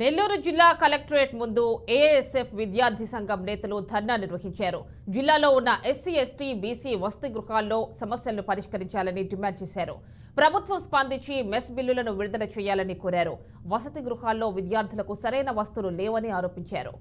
నెల్లూరు జిల్లా కలెక్టరేట్ ముందు ఏఎస్ఎఫ్ విద్యార్థి సంఘం నేతలు ధర్నా నిర్వహించారు. జిల్లాలో ఉన్న ఎస్సీ ఎస్టీ బీసీ వసతి గృహాల్లో సమస్యలను పరిష్కరించాలని డిమాండ్ చేశారు. ప్రభుత్వం స్పందించి మెస్ బిల్లులను విడుదల చేయాలని కోరారు. వసతి గృహాల్లో విద్యార్థులకు సరైన వస్తువులు లేవని ఆరోపించారు.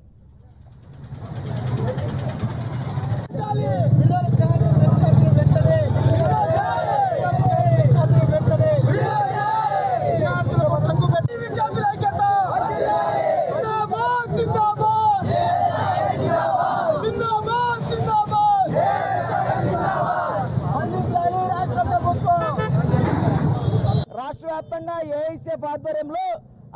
రాష్ట్ర వ్యాప్తంగా ఏఐసీఎఫ్ ఆధ్వర్యంలో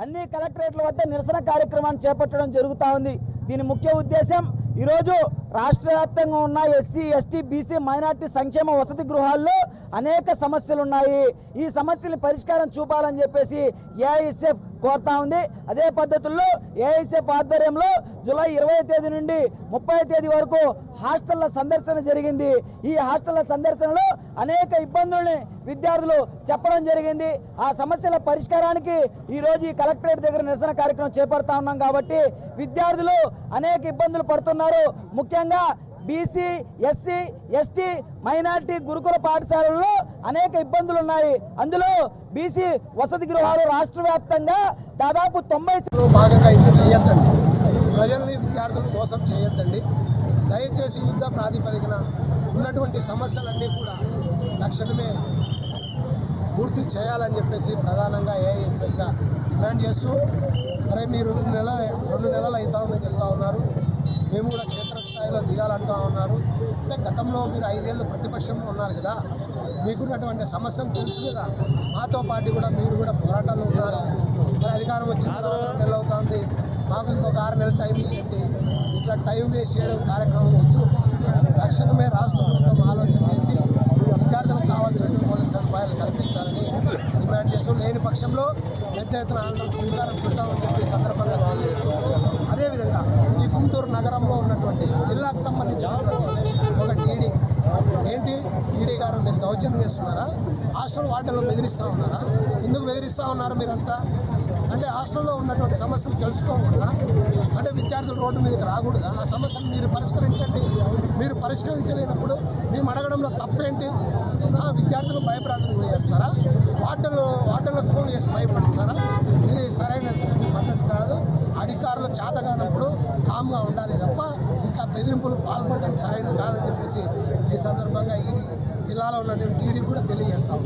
అన్ని కలెక్టరేట్ల వద్ద నిరసన కార్యక్రమాన్ని చేపట్టడం జరుగుతూ ఉంది. దీని ముఖ్య ఉద్దేశం ఈరోజు రాష్ట్ర వ్యాప్తంగా ఉన్న ఎస్సీ ఎస్టీ బీసీ మైనార్టీ సంక్షేమ వసతి గృహాల్లో అనేక సమస్యలు ఉన్నాయి ఈ సమస్యల పరిష్కారం చూపాలని చెప్పేసి ఏఐఎస్ఎఫ్ కోరుతా ఉంది. అదే పద్ధతుల్లో ఏఐసీఎఫ్ ఆధ్వర్యంలో జూలై ఇరవై తేదీ నుండి ముప్పై తేదీ వరకు హాస్టళ్ళ సందర్శన జరిగింది. ఈ హాస్టళ్ళ సందర్శనలో అనేక ఇబ్బందుల్ని విద్యార్థులు చెప్పడం జరిగింది. ఆ సమస్యల పరిష్కారానికి ఈ రోజు ఈ కలెక్టరేట్ దగ్గర నిరసన కార్యక్రమం చేపడతా ఉన్నాం కాబట్టి విద్యార్థులు అనేక ఇబ్బందులు పడుతున్నారు. ముఖ్యంగా బీసీ ఎస్సీ ఎస్టీ మైనార్టీ గురుకుల పాఠశాలల్లో అనేక ఇబ్బందులు ఉన్నాయి అందులో బీసీ వసతి గృహాలు రాష్ట్ర వ్యాప్తంగా దాదాపు తొంభై భాగంగా ఇది చేయొద్దండి. ప్రజల్ని విద్యార్థులు మోసం చేయొద్దండి. దయచేసి యుద్ధ ప్రాతిపదికన ఉన్నటువంటి సమస్యలన్నీ కూడా తక్షణమే పూర్తి చేయాలని చెప్పేసి ప్రధానంగా ఏఐఎస్ఎల్గా డిమాండ్ చేస్తూ మరి మీరు రెండు నెల రెండు నెలలు అవుతా ఉందని చెప్తా ఉన్నారు. మేము కూడా క్షేత్రస్థాయిలో దిగాలంటూ ఉన్నారు. అంటే గతంలో మీరు ఐదేళ్ళు ప్రతిపక్షంలో ఉన్నారు కదా మీకున్నటువంటి సమస్యలు తెలుసు కదా. మాతో పాటు కూడా మీరు కూడా పోరాటాలు ఉన్నారు. మరి అధికారం వచ్చిన తర్వాత నెలలు అవుతుంది. మాకు ఇంకొక ఆరు నెలల టైం ఇవ్వండి. ఇట్లా టైం వేస్ట్ చేయడం కార్యక్రమం వద్దు. తక్షణమే రాష్ట్ర ప్రభుత్వం ఆలోచన చేసి విద్యార్థులకు కావాల్సినటువంటి మౌలిక సదుపాయాలు కల్పించాలని డిమాండ్ చేస్తూ పక్షంలో పెద్ద ఎత్తున ఆందోళన స్వీకారం చుట్టామని చెప్పి సందర్భంగా తెలియజేసుకుంటూ అదేవిధంగా ఈ గుంటూరు నగరంలో ఉన్నటువంటి జిల్లాకు సంబంధించినటువంటి ఒక టీడీ ఏంటి? టీడీ గారు మీరు దౌర్జన్యం చేస్తున్నారా? హాస్టల్ వార్డుల్లో బెదిరిస్తూ ఉన్నారా? ఎందుకు బెదిరిస్తూ ఉన్నారు మీరంతా? అంటే హాస్టల్లో ఉన్నటువంటి సమస్యలు తెలుసుకోకూడదా? అంటే విద్యార్థులు రోడ్డు మీదకి రాకూడదా? ఆ సమస్యను మీరు పరిష్కరించండి. మీరు పరిష్కరించలేనప్పుడు మేము అడగడంలో తప్పేంటి? విద్యార్థులు భయప్రాంతం గురి చేస్తారా? చేసి భయపడతారా ఇది సరైన పద్ధతి కాదు. అధికారులు చేతగానప్పుడు కామ్గా ఉండాలి తప్ప ఇంకా బెదిరింపులు పాల్పడడం సాయం కాదని చెప్పేసి ఈ సందర్భంగా ఈ జిల్లాలో ఉన్నటువంటి ఈడీ కూడా తెలియజేస్తాం